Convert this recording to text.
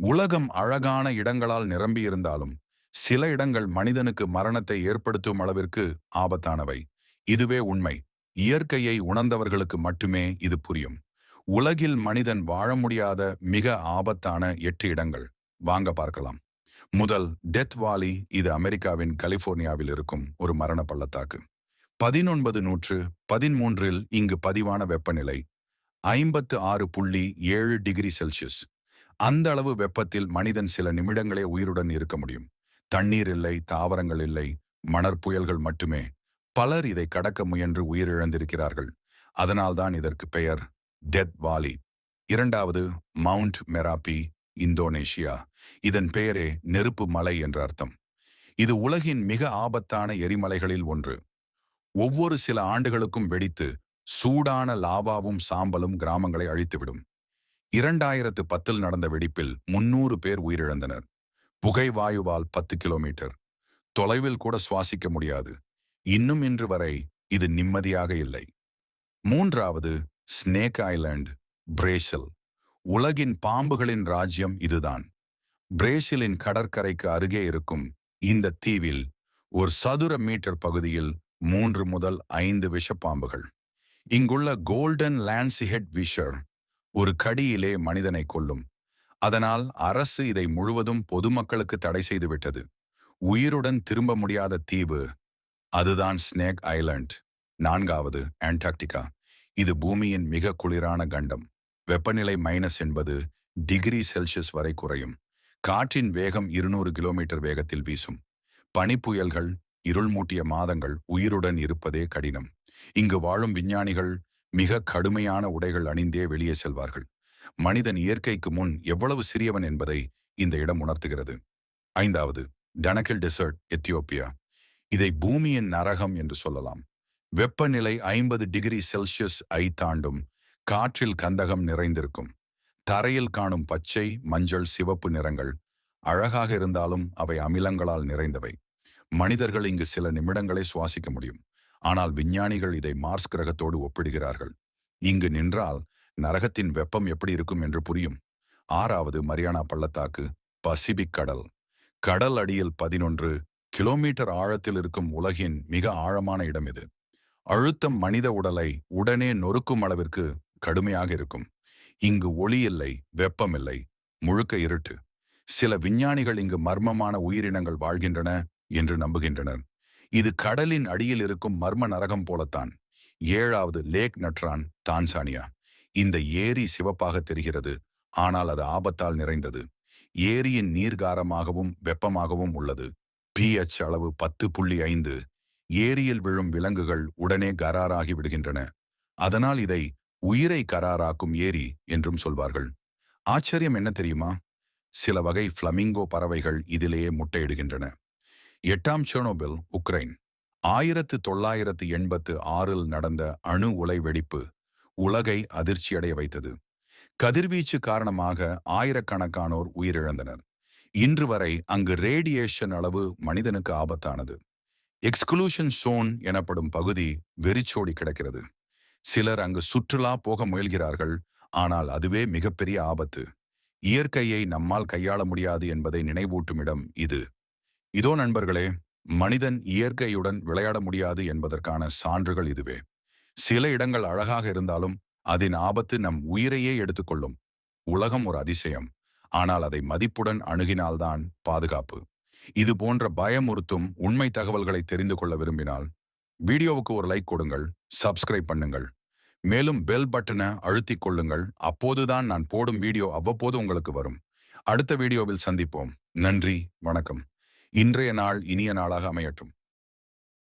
உலகம் அழகான இடங்களால் நிரம்பியிருந்தாலும் சில இடங்கள் மனிதனுக்கு மரணத்தை ஏற்படுத்தும் அளவிற்கு ஆபத்தானவை. இதுவே உண்மை. இயற்கையை உணர்ந்தவர்களுக்கு மட்டுமே இது புரியும். உலகில் மனிதன் வாழ முடியாத மிக ஆபத்தான எட்டு இடங்கள். வாங்க பார்க்கலாம். முதல் டெத் வாலி இது அமெரிக்காவின் கலிபோர்னியாவில் இருக்கும் ஒரு மரண பள்ளத்தாக்கு. பதினொன்பது நூற்று பதிமூன்றில் இங்கு பதிவான வெப்பநிலை ஐம்பத்து ஆறு புள்ளி ஏழு டிகிரி செல்சியஸ். அந்த அளவு வெப்பத்தில் மனிதன் சில நிமிடங்களே உயிருடன் இருக்க முடியும். தண்ணீர் இல்லை தாவரங்கள் இல்லை மணற்புயல்கள் மட்டுமே. பலர் இதை கடக்க முயன்று உயிரிழந்திருக்கிறார்கள். அதனால்தான் இதற்கு பெயர் டெத் வாலி. இரண்டாவது மவுண்ட் மெராபி இந்தோனேஷியா. இதன் பெயரே நெருப்பு மலை என்ற அர்த்தம். இது உலகின் மிக ஆபத்தான எரிமலைகளில் ஒன்று. ஒவ்வொரு சில ஆண்டுகளுக்கும் வெடித்து சூடான லாவாவும் சாம்பலும் கிராமங்களை அழித்துவிடும். இரண்டாயிரத்து பத்தில் நடந்த வெடிப்பில் முன்னூறு பேர் உயிரிழந்தனர். புகை வாயுவால் பத்து கிலோமீட்டர். தொலைவில் கூட சுவாசிக்க முடியாது. இன்னும் இன்று வரை இது நிம்மதியாக இல்லை. மூன்றாவது ஸ்னேக் ஐலாண்ட் பிரேசில். உலகின் பாம்புகளின் ராஜ்யம் இதுதான். பிரேசிலின் கடற்கரைக்கு அருகே இருக்கும் இந்த தீவில் ஒரு சதுர மீட்டர் பகுதியில் மூன்று முதல் ஐந்து விஷப்பாம்புகள். இங்குள்ள கோல்டன் லான்சிஹெட் விஷர் ஒரு கடியிலே மனிதனை கொல்லும். அதனால் அரசு இதை முழுவதும் பொதுமக்களுக்கு தடை செய்துவிட்டது. உயிருடன் திரும்ப முடியாத தீவு. அதுதான் ஸ்னேக் ஐலண்ட் நான்காவது ஆண்டார்டிகா இது பூமியின் மிக குளிரான கண்டம். வெப்பநிலை மைனஸ் என்பது டிகிரி செல்சியஸ் வரை குறையும். காற்றின் வேகம் இருநூறு கிலோமீட்டர் வேகத்தில் வீசும். பனிப்புயல்கள் இருள் மூட்டிய மாதங்கள் உயிருடன் இருப்பதே கடினம். இங்கு வாழும் விஞ்ஞானிகள் மிக கடுமையான உடைகள் அணிந்தே வெளியே செல்வார்கள். மனிதன் இயற்கைக்கு முன் எவ்வளவு சிறியவன் என்பதை இந்த இடம் உணர்த்துகிறது. ஐந்தாவது டனகில் டெசர்ட் எத்தியோப்பியா. இதை பூமியின் நரகம் என்று சொல்லலாம். வெப்பநிலை ஐம்பது டிகிரி செல்சியஸ் ஐ தாண்டும் காற்றில் கந்தகம் நிறைந்திருக்கும். தரையில் காணும் பச்சை மஞ்சள் சிவப்பு நிறங்கள் அழகாக இருந்தாலும் அவை அமிலங்களால் நிறைந்தவை. மனிதர்கள் இங்கு சில நிமிடங்களை சுவாசிக்க முடியும். ஆனால் விஞ்ஞானிகள் இதை மார்ஸ் கிரகத்தோடு ஒப்பிடுகிறார்கள். இங்கு நின்றால் நரகத்தின் வெப்பம் எப்படி இருக்கும் என்று புரியும். ஆறாவது மரியானா பள்ளத்தாக்கு பசிபிக் கடல். கடல் அடியில் பதினொன்று கிலோமீட்டர் ஆழத்தில் இருக்கும் உலகின் மிக ஆழமான இடம் இது. அழுத்தம் மனித உடலை உடனே நொறுக்கும் அளவிற்கு கடுமையாக இருக்கும். இங்கு ஒளி இல்லை வெப்பம் இல்லை முழுக்க இருட்டு. சில விஞ்ஞானிகள் இங்கு மர்மமான உயிரினங்கள் வாழ்கின்றன என்று நம்புகின்றனர். இது கடலின் அடியில் இருக்கும் மர்ம நரகம் போலத்தான். ஏழாவது லேக் நட்ரான் தான்சானியா. இந்த ஏரி சிவப்பாக தெரிகிறது. ஆனால் அது ஆபத்தால் நிறைந்தது. ஏரியின் நீர்காரமாகவும் வெப்பமாகவும் உள்ளது. பிஎச் அளவு பத்து புள்ளி ஐந்து. ஏரியில் விழும் விலங்குகள் உடனே கராராகி விடுகின்றன. அதனால் இதை உயிரை கராராக்கும் ஏரி என்றும் சொல்வார்கள். ஆச்சரியம் என்ன தெரியுமா? சில வகை ஃப்ளமிங்கோ பறவைகள் இதிலேயே முட்டையிடுகின்றன. எட்டாம் செர்னோபில் உக்ரைன். ஆயிரத்து தொள்ளாயிரத்து எண்பத்து ஆறில் நடந்த அணு உலை வெடிப்பு உலகை அதிர்ச்சியடைய வைத்தது. கதிர்வீச்சு காரணமாக ஆயிரக்கணக்கானோர் உயிரிழந்தனர். இன்று வரை அங்கு ரேடியேஷன் அளவு மனிதனுக்கு ஆபத்தானது. எக்ஸ்குலூஷன் சோன் எனப்படும் பகுதி வெறிச்சோடி கிடக்கிறது. சிலர் அங்கு சுற்றுலா போக முயல்கிறார்கள். ஆனால் அதுவே மிகப்பெரிய ஆபத்து. இயற்கையை நம்மால் கையாள முடியாது என்பதை நினைவூட்டும் இடம் இது. இதோ நண்பர்களே மனிதன் இயற்கையுடன் விளையாட முடியாது என்பதற்கான சான்றுகள் இதுவே. சில இடங்கள் அழகாக இருந்தாலும் அதன் ஆபத்து நம் உயிரையே எடுத்துக்கொள்ளும். உலகம் ஒரு அதிசயம். ஆனால் அதை மதிப்புடன் அணுகினால்தான் பாதுகாப்பு. இது போன்ற பயமுறுத்தும் உண்மை தகவல்களை தெரிந்து கொள்ள விரும்பினால் வீடியோவுக்கு ஒரு லைக் கொடுங்கள் சப்ஸ்கிரைப் பண்ணுங்கள். மேலும் பெல் பட்டனை அழுத்திக் கொள்ளுங்கள். அப்போதுதான் நான் போடும் வீடியோ அவ்வப்போது உங்களுக்கு வரும். அடுத்த வீடியோவில் சந்திப்போம். நன்றி வணக்கம். இன்றைய நாள் இனிய நாளாக அமையட்டும்.